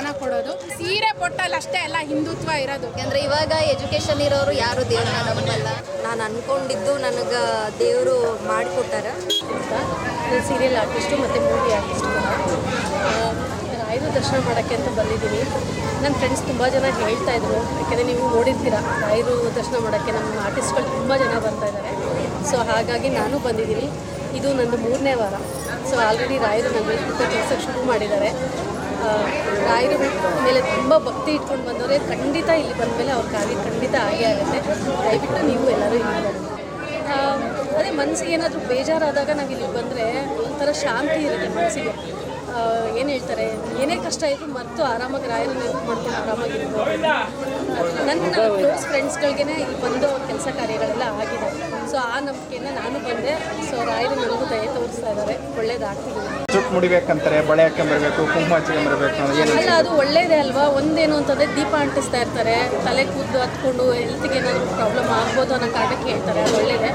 ಸ್ಥಾನ ಕೊಡೋದು. ಸೀರೆ ಪೊಟ್ಟಲ್ಲಿ ಅಷ್ಟೇ ಅಲ್ಲ ಹಿಂದುತ್ವ ಇರೋದು. ಯಾಕಂದ್ರೆ ಇವಾಗ ಎಜುಕೇಶನ್ ಇರೋರು ಯಾರು ದೇವ್ರನ್ನ ನಂಬಲ್ಲ. ನಾನು ಅನ್ಕೊಂಡಿದ್ದು ನನಗೆ ದೇವರು ಮಾಡಿಕೊಟ್ಟಾರ. ಸೀರಿಯಲ್ ಆರ್ಟಿಸ್ಟು ಮತ್ತು ಮೂವಿ ಆರ್ಟಿಸ್ಟು ಆಯುಧ ದರ್ಶನ ಮಾಡೋಕ್ಕೆ ಅಂತ ಬಂದಿದ್ದೀನಿ. ನನ್ನ ಫ್ರೆಂಡ್ಸ್ ತುಂಬ ಜನ ಹೇಳ್ತಾ ಇದ್ರು. ಯಾಕೆಂದರೆ ನೀವು ನೋಡಿರ್ತೀರಾ ಆಯುರು ದರ್ಶನ ಮಾಡೋಕ್ಕೆ ನಮ್ಮ ಆರ್ಟಿಸ್ಟ್ಗಳು ತುಂಬ ಜನ ಬರ್ತಾ ಇದ್ದಾರೆ ಸೊ ಹಾಗಾಗಿ ನಾನು ಬಂದಿದ್ದೀನಿ. ಇದು ನನ್ನ ಮೂರನೇ ವಾರ. ಸೊ ಆಲ್ರೆಡಿ ರಾಯರು ನನಗೆ ಕೆಲಸಕ್ಕೆ ಶುರು ಮಾಡಿದ್ದಾರೆ. ಆ, ರಾಯರ ಮೇಲೆ ತುಂಬ ಭಕ್ತಿ ಇಟ್ಕೊಂಡು ಬಂದವರೆ, ಖಂಡಿತ ಇಲ್ಲಿ ಬಂದ ಮೇಲೆ ಅವ್ರ ಕಾರ್ಯ ಖಂಡಿತ ಆಗೇ ಆಗುತ್ತೆ. ದಯವಿಟ್ಟು ನೀವು ಎಲ್ಲರೂ ಇಲ್ಲಿ ಅದೇ ಮನಸ್ಸಿಗೆ ಏನಾದರೂ ಬೇಜಾರಾದಾಗ ನಾವು ಇಲ್ಲಿಗೆ ಬಂದರೆ ಒಂಥರ ಶಾಂತಿ ಇರುತ್ತೆ ಮನಸ್ಸಿಗೆ ಏನು ಹೇಳ್ತಾರೆ, ಏನೇ ಕಷ್ಟ ಇದ್ರೂ ಮರೆತು ಆರಾಮಾಗಿ ರಾಯರು ನೆನಪು ಮಾಡ್ಕೊಂಡು ಆರಾಮಾಗಿರ್ಬೋದು ನನ್ನ ಕ್ಲೋಸ್ ಫ್ರೆಂಡ್ಸ್ಗಳಿಗೇ ಈ ಬಂದು ಅವ್ರ ಕೆಲಸ ಕಾರ್ಯಗಳೆಲ್ಲ ಆಗಿದೆ. ಸೊ ಆ ನಂಬಿಕೆಯಿಂದ ನಾನು ಬಂದೆ. ಸೊ ರಾಯರು ನನಗೂ ದಯ ತೋರಿಸ್ತಾ ಇದ್ದಾರೆ. ಒಳ್ಳೇದಾಗ್ತಿದೆ. ಜುಟ್ಟು ಮುಡಿಬೇಕಂತಾರೆ ಬಳೆ ಹಾಕೊಂಬರ್ಬೇಕು ಕುಂಕುಮ ಹಚ್ಕೊಂಬರ್ಬೇಕು ಅಲ್ಲ ಅದು ಒಳ್ಳೇದೇ ಅಲ್ವಾ? ಒಂದೇನು ಅಂತಂದರೆ ದೀಪ ಅಂಟಿಸ್ತಾ ಇರ್ತಾರೆ. ತಲೆ ಕೂದಲು ಹತ್ಕೊಂಡು ಹೆಲ್ತ್ಗೆ ಏನಾದರೂ ಪ್ರಾಬ್ಲಮ್ ಆಗ್ಬೋದು ಅನ್ನೋ ಕಾರಣಕ್ಕೆ ಹೇಳ್ತಾರೆ. ಅದು ಒಳ್ಳೇದೇ.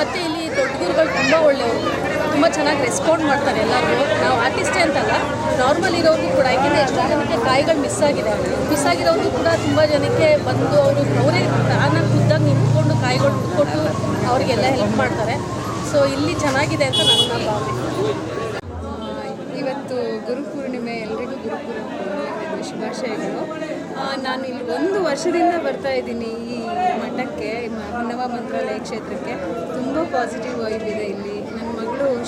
ಮತ್ತು ಇಲ್ಲಿ ದೊಡ್ಡ ಗುರುಗಳು ತುಂಬ ಒಳ್ಳೆಯವರು. ತುಂಬ ಚೆನ್ನಾಗಿ ರೆಸ್ಪಾಂಡ್ ಮಾಡ್ತಾರೆ ಎಲ್ಲರಿಗೂ ನಾವು ಆರ್ಟಿಸ್ಟೇ ಅಂತಲ್ಲ ನಾರ್ಮಲ್ ಇರೋರು ಕೂಡ, ಯಾಕೆಂದರೆ ಎಷ್ಟೋ ಜನಕ್ಕೆ ಕಾಯಿಗಳು ಮಿಸ್ ಆಗಿದೆ. ಮಿಸ್ ಆಗಿರೋರು ಕೂಡ ತುಂಬ ಜನಕ್ಕೆ ಬಂದು ಅವರು ಅವರೇ ಪ್ರಾಣ ಖುದ್ದಾಗಿ ನಿಂತ್ಕೊಂಡು ಕಾಯಿಗಳು ಕುತ್ಕೊಂಡು ಅವರಿಗೆಲ್ಲ ಹೆಲ್ಪ್ ಮಾಡ್ತಾರೆ. ಸೊ ಇಲ್ಲಿ ಚೆನ್ನಾಗಿದೆ ಅಂತ ನನ್ನ ಭಾವನೆ. ಇವತ್ತು ಗುರುಪೂರ್ಣಿಮೆ ಎಲ್ರಿಗೂ ಗುರುಪೂರ್ಣಿಮೆ ಶುಭಾಶಯಗಳು. ನಾನು ಇಲ್ಲಿ ಒಂದು ವರ್ಷದಿಂದ ಬರ್ತಾ ಇದ್ದೀನಿ ಈ ಮಠಕ್ಕೆ ಉನ್ನವ ಮಂತ್ರಾಲಯ ಕ್ಷೇತ್ರಕ್ಕೆ. ತುಂಬ ಪಾಸಿಟಿವ್ ವೈಬ್ ಇದೆ ಇಲ್ಲಿ.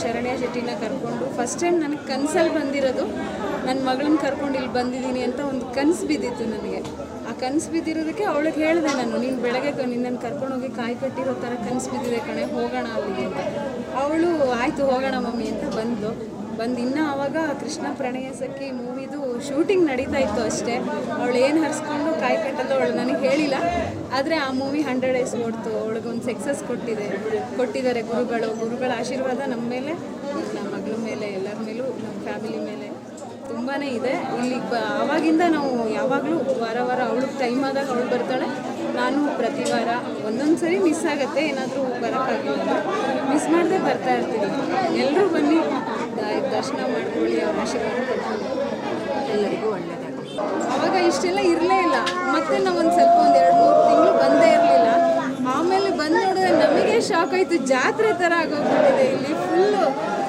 ಶರಣ್ಯ ಶೆಟ್ಟಿನ ಕರ್ಕೊಂಡು ಫಸ್ಟ್ ಟೈಮ್ ನನಗೆ ಕನಸಲ್ಲಿ ಬಂದಿರೋದು. ನನ್ನ ಮಗಳನ್ನ ಕರ್ಕೊಂಡು ಇಲ್ಲಿ ಬಂದಿದ್ದೀನಿ ಅಂತ ಒಂದು ಕನಸು ಬಿದ್ದಿತ್ತು ನನಗೆ. ಆ ಕನಸು ಬಿದ್ದಿರೋದಕ್ಕೆ ಅವಳಿಗೆ ಹೇಳಿದೆ ನಾನು, ನೀನು ಬೆಳಗ್ಗೆ ನಿನ್ನನ್ನು ಕರ್ಕೊಂಡೋಗಿ ಕಾಯಿ ಕಟ್ಟಿರೋ ಥರ ಕನಸು ಬಿದ್ದಿದೆ ಕಣೆ, ಹೋಗೋಣ ಅಲ್ಲಿಗೆ ಅವಳು, ಆಯಿತು, ಹೋಗೋಣ ಮಮ್ಮಿ ಅಂತ ಬಂದ್ಲು. ಬಂದು ಇನ್ನೂ ಆವಾಗ ಕೃಷ್ಣ ಪ್ರಣಯ ಸಖಿ ಮೂವಿದು ಶೂಟಿಂಗ್ ನಡೀತಾ ಇತ್ತು ಅಷ್ಟೇ. ಅವಳು ಏನು ಹರಿಸ್ಕೊಂಡು ಕಾಯಿ ಕಟ್ಟೋದು ಅವಳು ನನಗೆ ಹೇಳಿಲ್ಲ. ಆದರೆ ಆ ಮೂವಿ ಹಂಡ್ರೆಡ್ ಡೇಸ್ ಓಡ್ತು. ಅವಳಿಗೊಂದು ಸಕ್ಸಸ್ ಕೊಟ್ಟಿದೆ. ಕೊಟ್ಟಿದ್ದಾರೆ ಗುರುಗಳು. ಗುರುಗಳ ಆಶೀರ್ವಾದ ನಮ್ಮ ಮೇಲೆ ನಮ್ಮ ಮಗಳ ಮೇಲೆ, ಎಲ್ಲರ ಮೇಲೂ ನಮ್ಮ ಫ್ಯಾಮಿಲಿ ಮೇಲೆ ತುಂಬಾ ಇದೆ. ಇಲ್ಲಿ ಆವಾಗಿಂದ ನಾವು ಯಾವಾಗಲೂ ವಾರ ವಾರ ಅವಳಿಗೆ ಟೈಮ್ ಆದಾಗ ಅವಳು ಬರ್ತಾಳೆ. ನಾನು ಪ್ರತಿ ವಾರ ಒಂದೊಂದು ಸರಿ ಮಿಸ್ ಆಗುತ್ತೆ. ಏನಾದರೂ ಬರೋಕ್ಕಾಗಿಲ್ಲ ಮಿಸ್ ಮಾಡದೆ ಬರ್ತಾ ಇರ್ತೀನಿ. ಎಲ್ಲರೂ ಬನ್ನಿ. ದರ್ಶನ ಮಾಡ್ಕೊಳ್ಳಿ, ಅವ್ರ ಆಶೀರ್ವಾದ ಎಲ್ಲರಿಗೂ ಒಳ್ಳೆಯದಾಗಲಿ ಆವಾಗ ಇಷ್ಟೆಲ್ಲ ಇರಲೇ ಇಲ್ಲ. ಮತ್ತೆ ನಾವು ಒಂದು ಸ್ವಲ್ಪ ಒಂದು ಎರಡು ಮೂರು ತಿಂಗಳು ಬಂದೇ ಇರಲಿಲ್ಲ. ಆಮೇಲೆ ಬಂದು ನೋಡಿದ್ರೆ ನಮಗೆ ಶಾಕ್ ಆಯಿತು. ಜಾತ್ರೆ ಥರ ಆಗೋಗ್ಬಿಟ್ಟಿದೆ ಇಲ್ಲಿ. ಫುಲ್ಲು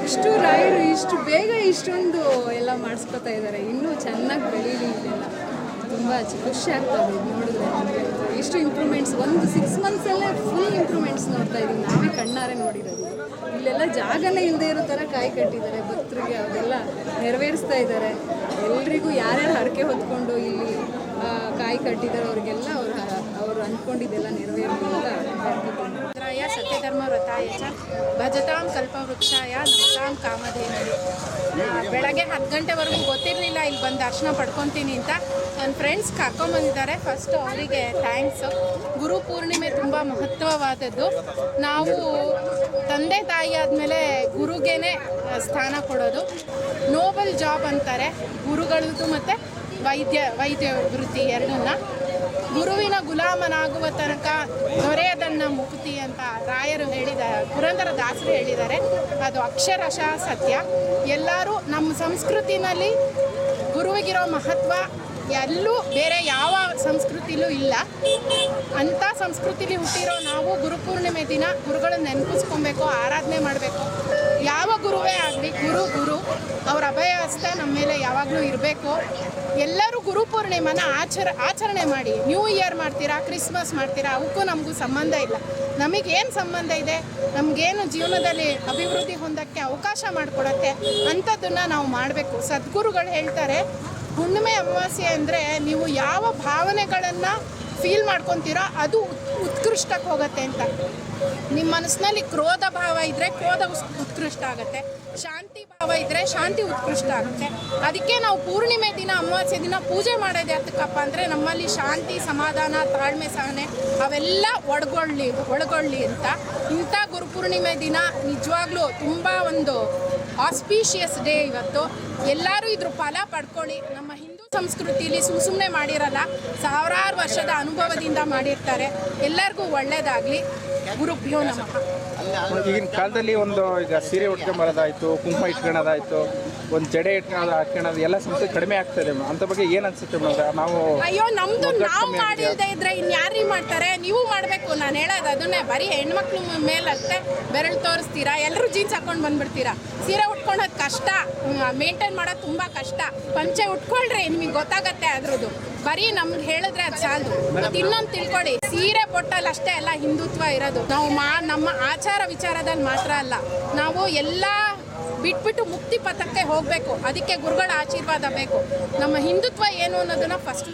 ಇಷ್ಟು ರಾಯರು ಇಷ್ಟು ಬೇಗ ಇಷ್ಟೊಂದು ಎಲ್ಲ ಮಾಡಿಸ್ಕೊತಾ ಇದ್ದಾರೆ ಇನ್ನೂ ಚೆನ್ನಾಗಿ ಬೆಳೀಲಿ ಇದೆಲ್ಲ ತುಂಬ ಖುಷಿ ಆಗ್ತದೆ ನೋಡಿದ್ರೆ. ಇಷ್ಟು ಇಂಪ್ರೂವ್ಮೆಂಟ್ಸ್ ಒಂದು ಸಿಕ್ಸ್ ಮಂತ್ಸಲ್ಲೇ ಫುಲ್ ಇಂಪ್ರೂವ್ಮೆಂಟ್ಸ್ ನೋಡ್ತಾ ಇದ್ದೀವಿ ನಾವೇ ಕಣ್ಣಾರೆ ನೋಡಿರೋದು. ಇಲ್ಲೆಲ್ಲ ಜಾಗನೇ ಇಲ್ಲದೆ ಇರೋ ಥರ ಕಾಯಿ ಕಟ್ಟಿದ್ದಾರೆ. ಭಕ್ತರಿಗೆ ಅದೆಲ್ಲ ನೆರವೇರಿಸ್ತಾ ಇದ್ದಾರೆ. ಎಲ್ರಿಗೂ ಯಾರ್ಯಾರು ಹರಕೆ ಹೊತ್ಕೊಂಡು ಇಲ್ಲಿ ಕಾಯಿ ಕಟ್ಟಿದ್ದಾರೆ, ಅವ್ರಿಗೆಲ್ಲ ಅವ್ರು, ಅವರು ಅಂದ್ಕೊಂಡಿದ್ದೆಲ್ಲ ನೆರವೇರಿ ಅಂತ ಹೇಳ್ಕೊತೀನಿ ರುದ್ರಾಯ ಸತ್ಯಧರ್ಮ ವ್ರತಾಯ ಭಜತಾಂ ಕಲ್ಪವೃಕ್ಷಾಯ ನಮತಾಂ ಕಾಮಧೇನು ಬೆಳಗ್ಗೆ ಹತ್ತು ಗಂಟೆವರೆಗೂ ಗೊತ್ತಿರಲಿಲ್ಲ, ಇಲ್ಲಿ ಬಂದು ದರ್ಶನ ಪಡ್ಕೊತೀನಿ ಅಂತ. ನನ್ನ ಫ್ರೆಂಡ್ಸ್ ಕರ್ಕೊಂಬಂದಿದ್ದಾರೆ ಫಸ್ಟ್ ಅವರಿಗೆ ಥ್ಯಾಂಕ್ಸ್ ಗುರು ಪೂರ್ಣಿಮೆ ತುಂಬ ಮಹತ್ವವಾದದ್ದು. ನಾವು ತಂದೆ ತಾಯಿ ಆದಮೇಲೆ ಗುರುಗೇನೆ ಸ್ಥಾನ ಕೊಡೋದು. ನೋಬಲ್ ಜಾಬ್ ಅಂತಾರೆ. ಗುರುಗಳದ್ದು ಮತ್ತು ವೈದ್ಯ ವೈದ್ಯ ವೃತ್ತಿ ಎರಡನ್ನ. ಗುರುವಿನ ಗುಲಾಮನಾಗುವ ತನಕ ದೊರೆಯದನ್ನ ಮುಕ್ತಿ ಅಂತ ರಾಯರು ಹೇಳಿದ, ಪುರಂದರ ದಾಸರು ಹೇಳಿದ್ದಾರೆ. ಅದು ಅಕ್ಷರಶಃ ಸತ್ಯ. ಎಲ್ಲರೂ ನಮ್ಮ ಸಂಸ್ಕೃತಿನಲ್ಲಿ ಗುರುವಿಗಿರೋ ಮಹತ್ವ ಎಲ್ಲೂ ಬೇರೆ ಯಾವ ಸಂಸ್ಕೃತಿಲೂ ಇಲ್ಲ. ಅಂಥ ಸಂಸ್ಕೃತಿಲಿ ಹುಟ್ಟಿರೋ ನಾವು ಗುರುಪೂರ್ಣಿಮೆ ದಿನ ಗುರುಗಳನ್ನ ನೆನಪಿಸ್ಕೊಬೇಕು, ಆರಾಧನೆ ಮಾಡಬೇಕು. ಯಾವ ಗುರುವೇ ಆಗಲಿ, ಗುರು ಗುರು, ಅವರ ಅಭಯ ಹಸ್ತ ನಮ್ಮ ಮೇಲೆ ಯಾವಾಗಲೂ ಇರಬೇಕು. ಎಲ್ಲರೂ ಗುರುಪೂರ್ಣಿಮನ ಆಚರ, ಆಚರಣೆ ಮಾಡಿ. ನ್ಯೂ ಇಯರ್ ಮಾಡ್ತೀರಾ ಕ್ರಿಸ್ಮಸ್ ಮಾಡ್ತೀರಾ, ಅವಕ್ಕೂ ನಮಗೂ ಸಂಬಂಧ ಇಲ್ಲ. ನಮಗೇನು ಸಂಬಂಧ ಇದೆ? ನಮಗೇನು ಜೀವನದಲ್ಲಿ ಅಭಿವೃದ್ಧಿ ಹೊಂದಕ್ಕೆ ಅವಕಾಶ ಮಾಡಿಕೊಡತ್ತೆ? ಅಂಥದ್ದನ್ನು ನಾವು ಮಾಡಬೇಕು. ಸದ್ಗುರುಗಳು ಹೇಳ್ತಾರೆ ಹುಣ್ಣಿಮೆ ಅಮಾವಾಸ್ಯೆ ಅಂದರೆ ನೀವು ಯಾವ ಭಾವನೆಗಳನ್ನು ಫೀಲ್ ಮಾಡ್ಕೊತೀರೋ ಅದು ಉತ್- ಉತ್ಕೃಷ್ಟಕ್ಕೆ ಹೋಗುತ್ತೆ ಅಂತ. ನಿಮ್ಮ ಮನಸ್ಸಿನಲ್ಲಿ ಕ್ರೋಧ ಭಾವ ಇದ್ದರೆ ಕ್ರೋಧ ಉತ್ಕೃಷ್ಟ ಆಗುತ್ತೆ. ಶಾಂತಿ ಭಾವ ಇದ್ದರೆ ಶಾಂತಿ ಉತ್ಕೃಷ್ಟ ಆಗುತ್ತೆ. ಅದಕ್ಕೆ ನಾವು ಪೂರ್ಣಿಮೆ ದಿನ, ಅಮಾವಾಸ್ಯೆ ದಿನ ಪೂಜೆ ಮಾಡೋದು ಯಾತಕ್ಕಪ್ಪ ಅಂದರೆ ನಮ್ಮಲ್ಲಿ ಶಾಂತಿ, ಸಮಾಧಾನ, ತಾಳ್ಮೆ, ಸಹನೆ ಅವೆಲ್ಲ ಒಳಗೊಳ್ಳಿ ಒಳಗೊಳ್ಳಿ ಅಂತ ಇಂಥ ಗುರುಪೂರ್ಣಿಮೆ ದಿನ ನಿಜವಾಗ್ಲೂ ತುಂಬ ಒಂದು ಆಸ್ಪೀಷಿಯಸ್ ಡೇ ಇವತ್ತು. ಎಲ್ಲರೂ ಇದ್ರ ಫಲ ಪಡ್ಕೊಳ್ಳಿ. ನಮ್ಮ ಹಿಂದೂ ಸಂಸ್ಕೃತಿಲಿ ಸುಮ್ ಸುಮ್ಮನೆ ಮಾಡಿರಲ್ಲ ಸಾವಿರಾರು ವರ್ಷದ ಅನುಭವದಿಂದ ಮಾಡಿರ್ತಾರೆ. ಎಲ್ಲರಿಗೂ ಒಳ್ಳೆಯದಾಗಲಿ ಗುರುಭ್ಯೋ ನಮಃ. ಈಗಿನ ಕಾಲದಲ್ಲಿ ಒಂದು ಈಗ ಸೀರೆ ಉಟ್ಕೊಂಬರೋದಾಯ್ತು ಕುಂಕುಮ ಇಟ್ಕೊಳ್ಳೋದಾಯ್ತು ಒಂದು ಜಡೆ ಇಟ್ಕೊಳ್ಳೋದು ಹಾಕ್ಕೊಳ್ಳೋದು ಎಲ್ಲ ಸಂಸ್ಥೆ ಕಡಿಮೆ ಆಗ್ತದೆ ಅಂತ ಬಗ್ಗೆ ಏನು ಅನ್ಸುತ್ತೆ ಮೇಡಮ್? ನಾವು ಅಯ್ಯೋ ನಮ್ದು ನಾವು ಮಾಡಿಲ್ಲದೆ ಇದ್ರೆ ಇನ್ಯಾರೀ ಮಾಡ್ತಾರೆ? ನೀವು ಮಾಡಬೇಕು. ನಾನು ಹೇಳೋದು ಅದನ್ನೇ. ಬರೀ ಹೆಣ್ಮಕ್ಳು ಮೇಲಷ್ಟೇ ಬೆರಳು ತೋರಿಸ್ತೀರಾ? ಎಲ್ಲರೂ ಜೀನ್ಸ್ ಹಾಕೊಂಡು ಬಂದ್ಬಿಡ್ತೀರಾ? ಸೀರೆ ಉಟ್ಕೊಳ್ಳೋದು ಕಷ್ಟ. ಮೇಂಟೈನ್ ಮಾಡೋದು ತುಂಬ ಕಷ್ಟ. ಪಂಚೆ ಉಟ್ಕೊಳ್ರಿ, ನಿಮಗೆ ಗೊತ್ತಾಗತ್ತೆ ಅದ್ರದ್ದು. ಬರೀ ನಮ್ಗೆ ಹೇಳಿದ್ರೆ ಅದು ಸಾಲದು. ಮತ್ತೆ ಇನ್ನೊಂದು ತಿಳ್ಕೊಳ್ಳಿ ಸೀರೆ ಬೊಟ್ಟಲ್ಲಿ ಅಷ್ಟೇ ಅಲ್ಲ, ಹಿಂದುತ್ವ ಇರೋದು. ನಾವು ಮಾ, ನಮ್ಮ ಆಚಾರ ವಿಚಾರದಲ್ಲಿ ಮಾತ್ರ ಅಲ್ಲ. ನಾವು ಎಲ್ಲ ಬಿಟ್ಬಿಟ್ಟು ಮುಕ್ತಿ ಪಥಕ್ಕೆ ಹೋಗಬೇಕು. ಅದಕ್ಕೆ ಗುರುಗಳ ಆಶೀರ್ವಾದ ಬೇಕು. ನಮ್ಮ ಹಿಂದುತ್ವ ಏನು ಅನ್ನೋದನ್ನ ಫಸ್ಟು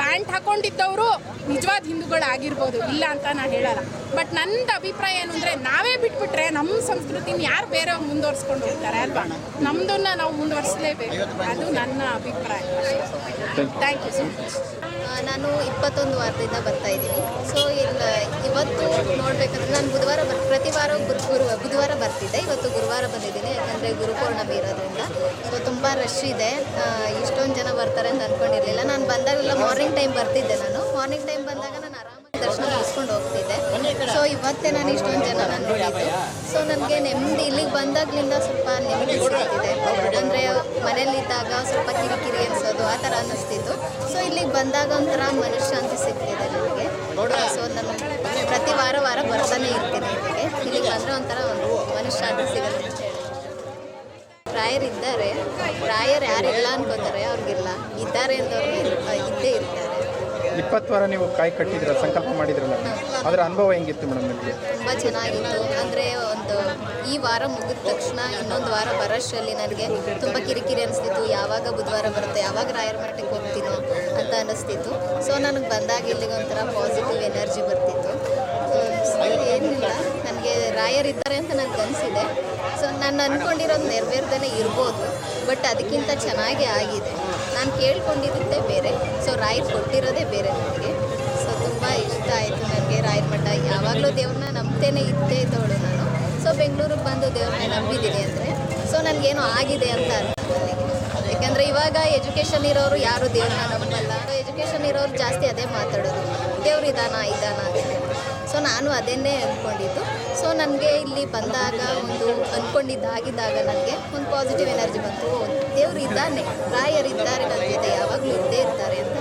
ಪ್ಯಾಂಟ್ ಹಾಕೊಂಡಿದ್ದವರು ನಿಜವಾದ ಹಿಂದೂಗಳಾಗಿರ್ಬೋದು, ಇಲ್ಲ ಅಂತ ನಾನು ಹೇಳಲ್ಲ. ಬಟ್ ನಂದು ಅಭಿಪ್ರಾಯ ಏನು ಅಂದರೆ, ನಾವೇ ಬಿಟ್ಬಿಟ್ರೆ ನಮ್ಮ ಸಂಸ್ಕೃತಿನ ಯಾರು ಬೇರೆ ಮುಂದುವರ್ಸ್ಕೊಂಡು ಹೋಗ್ತಾರೆ ಅಲ್ವಾ? ನಮ್ದನ್ನ ನಾವು ಮುಂದುವರಿಸಲೇಬೇಕು. ಅದು ನನ್ನ ಅಭಿಪ್ರಾಯ. ಥ್ಯಾಂಕ್ ಯು ಸೊ ಮಚ್ ನಾನು ಇಪ್ಪತ್ತೊಂದು ವಾರದಿಂದ ಬರ್ತಾ ಇದ್ದೀನಿ. ಸೊ ಇಲ್ಲ, ಇವತ್ತು ನೋಡ್ಬೇಕಂದ್ರೆ ನಾನು ಬುಧವಾರ ಬರ್, ಪ್ರತಿ ವಾರ ಗುರು ಗುರು, ಬುಧವಾರ ಬರ್ತಿದ್ದೆ. ಇವತ್ತು ಗುರುವಾರ ಬಂದಿದ್ದೀನಿ. ಯಾಕಂದರೆ ಗುರು ಪೌರ್ಣಮಿ ಇರೋದ್ರಿಂದ. ಸೊ ತುಂಬ ರಶ್ ಇದೆ. ಇಷ್ಟೊಂದು ಜನ ಬರ್ತಾರೆ ಅಂತ ಅಂದ್ಕೊಂಡಿರಲಿಲ್ಲ ನಾನು ಬಂದಾಗೆಲ್ಲ ಮಾರ್ನಿಂಗ್ ಟೈಮ್ ಬರ್ತಿದ್ದೆ ನಾನು. ಮಾರ್ನಿಂಗ್ ಟೈಮ್ ಬಂದಾಗ ನಾನು ಆರಾಮಾಗಿ ದರ್ಶನ ಮುಗಿಸ್ಕೊಂಡು ಹೋಗ್ತಿದ್ದೆ. ಸೊ ಇವತ್ತೇ ನಾನು ಇಷ್ಟೊಂದು ಜನ ನಾನು ನೋಡಿದ್ದು. ಸೊ ನನಗೆ ನೆಮ್ಮದಿ ಇಲ್ಲಿಗೆ ಬಂದಾಗ್ಲಿಂದ ಸ್ವಲ್ಪ ನೆಮ್ಮದಿ ಸಿಗ್ತಿದೆ. ಅಂದರೆ ಮನೇಲಿದ್ದಾಗ ಸ್ವಲ್ಪ ಕಿರಿಕಿರಿ ಅನಿಸೋದು ಆ ಥರ ಅನ್ನಿಸ್ತಿತ್ತು. ಸೊ ಇಲ್ಲಿಗೆ ಬಂದಾಗ ಒಂಥರ ಮನಃಶಾಂತಿ ಸಿಗ್ತಿದೆ ನನಗೆ. ಸೊ ನಾನು ಪ್ರತಿ ವಾರ ವಾರ ಬರ್ತಾನೆ ಇರ್ತೀನಿ ಇಲ್ಲಿಗೆ. ಇಲ್ಲಿಗೆ ಬಂದರೆ ಒಂಥರ ಒಂದು ಮನಃಶಾಂತಿ ಸಿಗುತ್ತೆ. ರಾಯರಿದ್ದಾರೆ. ರಾಯರು ಯಾರಿಲ್ಲ ಅನ್ಕೋತಾರೆ ಅವ್ರಿಗಿಲ್ಲ. ಇದ್ದಾರೆ ಅಂದವ್ರಿಗೆ ಇದ್ದೇ ಇರ್ತಾರೆ. ಇಪ್ಪತ್ತು ವಾರ ನೀವು ಕಾಯಿ ಕಟ್ಟಿದ್ರ ಸಂಕಲ್ಪ ಮಾಡಿದ್ರಲ್ಲ ಅದರ ಅನುಭವ ಹೆಂಗಿತ್ತು ಮೇಡಮ್ ನಿಮಗೆ? ತುಂಬ ಚೆನ್ನಾಗಿತ್ತು. ಅಂದರೆ ಒಂದು ಈ ವಾರ ಮುಗಿದ ತಕ್ಷಣ ಇನ್ನೊಂದು ವಾರ ಬರೋಷ್ಟರಲ್ಲಿ ನನಗೆ ತುಂಬ ಕಿರಿಕಿರಿ ಅನಿಸ್ತಿತ್ತು. ಯಾವಾಗ ಬುಧವಾರ ಬರುತ್ತೆ ಯಾವಾಗ ರಾಯರ ಮಠಕ್ಕೆ ಹೋಗ್ತೀನೋ ಅಂತ ಅನ್ನಿಸ್ತಿತ್ತು ಸೊ ನನಗೆ ಬಂದಾಗ ಇಲ್ಲಿಗೆ ಒಂಥರ ಪಾಸಿಟಿವ್ ಎನರ್ಜಿ ಬರ್ತಿತ್ತು ಏನಿಲ್ಲ. ನನಗೆ ರಾಯರಿದ್ದಾರೆ ಅಂತ ನನಗೆ ಅನಿಸಿದೆ. ಸೊ ನಾನು ಅಂದ್ಕೊಂಡಿರೋದು ನೆರವೇರ್ದೇ ಇರ್ಬೋದು ಬಟ್ ಅದಕ್ಕಿಂತ ಚೆನ್ನಾಗಿ ಆಗಿದೆ. ನಾನು ಕೇಳ್ಕೊಂಡಿದ್ದೇ ಬೇರೆ ಸೊ ರಾಯರ್ ಕೊಟ್ಟಿರೋದೇ ಬೇರೆ ನನಗೆ. ಸೊ ತುಂಬ ಇಷ್ಟ ಆಯಿತು ನನಗೆ ರಾಯರ ಮಠ. ಯಾವಾಗಲೂ ದೇವ್ರನ್ನ ನಂಬ್ತೇನೆ ಇದ್ದೇ ಇದ್ದವಳು ನಾನು. ಸೊ ಬೆಂಗಳೂರಿಗೆ ಬಂದು ದೇವ್ರನ್ನ ನಂಬಿದ್ದೀನಿ ಅಂದರೆ ಸೊ ನನಗೇನೋ ಆಗಿದೆ ಅಂತ ಅರ್ಥ ನನಗೆ. ಯಾಕಂದರೆ ಇವಾಗ ಎಜುಕೇಷನ್ ಇರೋರು ಯಾರು ದೇವ್ರನ್ನ ನಂಬಲ್ಲ. ಎಜುಕೇಷನ್ ಇರೋರು ಜಾಸ್ತಿ ಅದೇ ಮಾತಾಡೋದು. ದೇವ್ರ ಇದಾನ ಇದಾನ ಅಂತ ಸೊ ನಾನು ಅದನ್ನೇ ಅಂದ್ಕೊಂಡಿದ್ದು ಸೊ ನನಗೆ ಇಲ್ಲಿ ಬಂದಾಗ ಒಂದು ಅಂದ್ಕೊಂಡಿದ್ದಾಗಿದ್ದಾಗ ನನಗೆ ಒಂದು ಪಾಸಿಟಿವ್ ಎನರ್ಜಿ ಬಂತು. ದೇವ್ರು ಇದ್ದಾನೆ ರಾಯರಿದ್ದಾರೆ ನನ್ನ ಜೊತೆ ಯಾವಾಗಲೂ ಇದ್ದೇ ಇರ್ತಾರೆ ಅಂತ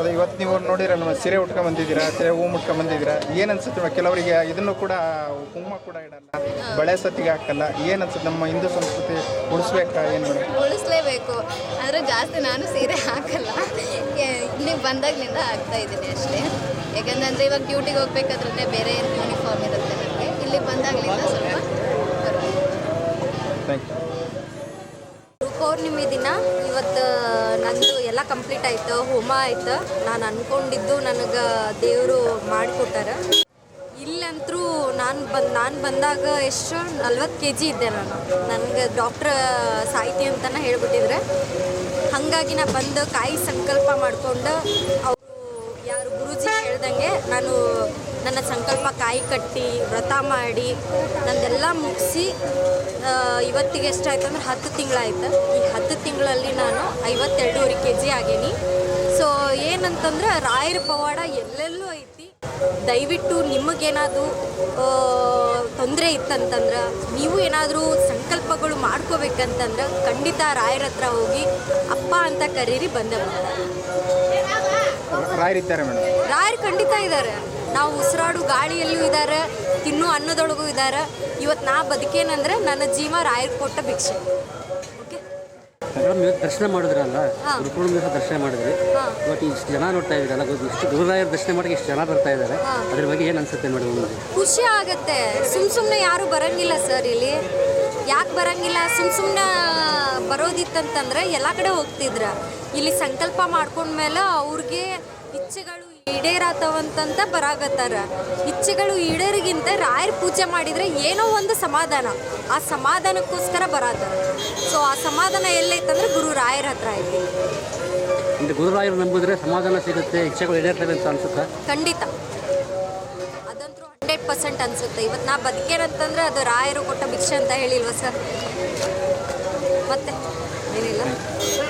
ಅದೇ ಇವತ್ತು ನೀವು ನೋಡಿರ ನಮ್ಮ ಸೀರೆ ಉಟ್ಕೊಂಡ್ ಬಂದಿದ್ದೀರಾ, ಸೀರೆ ಹೂ ಮುಟ್ಕೊಂಡು ಬಂದಿದ್ದೀರಾ, ಏನು ಅನ್ಸುತ್ತೆ? ಕೆಲವರಿಗೆ ಇದನ್ನು ಕೂಡ ಕುಂಕುಮ ಕೂಡ ಇಡಲ್ಲ, ಬಳೆ ಸತ್ತಿಗೆ ಹಾಕಲ್ಲ, ಏನು ಅನ್ಸುತ್ತೆ? ನಮ್ಮ ಹಿಂದೂ ಸಂಸ್ಕೃತಿ ಉಳಿಸ್ಬೇಕಾ, ಏನು ಉಳಿಸ್ಲೇಬೇಕು. ಆದರೆ ಜಾಸ್ತಿ ನಾನು ಸೀರೆ ಹಾಕಲ್ಲ. ಇಲ್ಲಿ ಬಂದಾಗ್ಲಿಂದ ಹಾಕ್ತಾ ಇದ್ದೀನಿ ಅಷ್ಟೇ. ಯಾಕಂದ್ರೆ ಇವಾಗ ಡ್ಯೂಟಿಗೆ ಹೋಗ್ಬೇಕಾದ್ರೆ ಬೇರೆ ಯೂನಿಫಾರ್ಮ್ ಇರುತ್ತೆ ನಮಗೆ. ಇಲ್ಲಿಗೆ ಬಂದಾಗ್ಲಿಂದ ಆಯ್ತು, ಹೋಮ ಆಯ್ತು. ನಾನು ಅನ್ಕೊಂಡಿದ್ದು ನನಗೆ ದೇವರು ಮಾಡಿಕೊಟ್ಟಾರ. ಇಲ್ಲಂತರೂ ನಾನು ಬಂದು ನಾನು ಬಂದಾಗ ಎಷ್ಟು ನಲ್ವತ್ತು ಕೆ ಜಿ ಇದ್ದೆ ನಾನು. ನನಗೆ ಡಾಕ್ಟ್ರ್ ಸಾಹಿತಿ ಅಂತ ಹೇಳ್ಬಿಟ್ಟಿದ್ರೆ. ಹಾಗಾಗಿ ನಾ ಬಂದು ಕಾಯಿ ಸಂಕಲ್ಪ ಮಾಡಿಕೊಂಡು ಯಾರು ಗುರುಜಿ ಹೇಳ್ದಂಗೆ ನಾನು ನನ್ನ ಸಂಕಲ್ಪ ಕಾಯಿ ಕಟ್ಟಿ, ವ್ರತ ಮಾಡಿ, ನಂದೆಲ್ಲ ಮುಗಿಸಿ ಇವತ್ತಿಗೆ ಎಷ್ಟಾಯ್ತು ಅಂದ್ರೆ ಹತ್ತು ತಿಂಗಳಾಯ್ತು. ಈ ಹತ್ತು ತಿಂಗಳಲ್ಲಿ ನಾನು ಐವತ್ತೆರಡೂವರೆ ಕೆ ಜಿ ಆಗೇನಿ. ಸೊ ಏನಂತಂದ್ರೆ ರಾಯರ ಪವಾಡ ಎಲ್ಲೆಲ್ಲೂ ಐತಿ. ದಯವಿಟ್ಟು ನಿಮಗೇನಾದರೂ ತೊಂದರೆ ಇತ್ತಂತಂದ್ರೆ, ನೀವು ಏನಾದರೂ ಸಂಕಲ್ಪಗಳು ಮಾಡ್ಕೋಬೇಕಂತಂದ್ರೆ ಖಂಡಿತ ರಾಯರ ಹತ್ರ ಹೋಗಿ ಅಪ್ಪ ಅಂತ ಕರೀರಿ, ಬಂದೇ ರಾಯರಿದ್ದಾರೆ ಮೇಡಮ್. ರಾಯರು ಖಂಡಿತ ಇದ್ದಾರೆ. ನಾವು ಉಸಿರಾಡು ಗಾಳಿಯಲ್ಲೂ ಇದ್ದಾರೆ ತಿನ್ನೋ ಅನ್ನದೊಳಗೂ ಇದ್ದಾರೆ. ಇವತ್ತು ನಾ ಬದುಕೇನಂದ್ರೆ ನನ್ನ ಜೀವ ರಾಯರ್ ಕೊಟ್ಟ ಭಿಕ್ಷೆ. ಓಕೆ ಮೇಡಮ್ ಇವತ್ತು ದರ್ಶನ ಮಾಡಿದ್ರಲ್ಲ. ದಿವಸ ದರ್ಶನ ಮಾಡಿದ್ರಿ. ಇವತ್ತು ಇಷ್ಟು ಜನ ನೋಡ್ತಾ ಇದ್ದೀರಲ್ಲ ಗೊತ್ತು ಇಷ್ಟು ಗುರುರಾಯರ ದರ್ಶನ ಮಾಡಕ್ಕೆ ಇಷ್ಟು ಜನ ಬರ್ತಾ ಇದ್ದಾರೆ. ಅದ್ರ ಬಗ್ಗೆ ಏನು ಅನ್ಸುತ್ತೆ ಮೇಡಮ್ ನಿಮಗೆ? ಖುಷಿ ಆಗುತ್ತೆ. ಸುಮ್ ಸುಮ್ಮನೆ ಯಾರು ಬರಂಗಿಲ್ಲ ಸರ್ ಇಲ್ಲಿ. ಯಾಕೆ ಬರಂಗಿಲ್ಲ? ಸುಮ್ ಸುಮ್ಮನೆ ಬರೋದಿತ್ತಂತಂದ್ರೆ ಎಲ್ಲ ಕಡೆ ಹೋಗ್ತಿದ್ರ. ಇಲ್ಲಿ ಸಂಕಲ್ಪ ಮಾಡ್ಕೊಂಡ್ಮೇಲೆ ಅವ್ರಿಗೆ ಇಚ್ಛೆಗಳು ಈಡೇರಾತವಂತಂತ ಬರಾಗತ್ತಾರ ಇಚ್ಛೆಗಳು ಈಡೇರಿಗಿಂತ ರಾಯರ ಪೂಜೆ ಮಾಡಿದರೆ ಏನೋ ಒಂದು ಸಮಾಧಾನ. ಆ ಸಮಾಧಾನಕ್ಕೋಸ್ಕರ ಬರಾತಾರ. ಸೊ ಆ ಸಮಾಧಾನ ಎಲ್ಲೈತಂದ್ರೆ ಗುರು ರಾಯರ ಹತ್ರ ಐತಿ ಗುರು ಗುರುರಾಯರು ನಂಬಿದ್ರೆ ಸಮಾಧಾನ ಸಿಗುತ್ತೆ ಇಚ್ಛೆಗಳು ಈಡೇರ್ತವೆ ಅಂತ ಅನ್ಸುತ್ತಾ? ಖಂಡಿತ. ಅದಂತೂ ಹಂಡ್ರೆಡ್ ಪರ್ಸೆಂಟ್ ಅನ್ಸುತ್ತೆ. ಇವತ್ತು ನಾ ಬದುಕೇನಂತಂದ್ರೆ ಅದು ರಾಯರು ಕೊಟ್ಟ ಭಿಕ್ಷೆ ಅಂತ ಹೇಳಿಲ್ವ ಸರ್? ಮತ್ತೆ ಏನಿಲ್ಲ?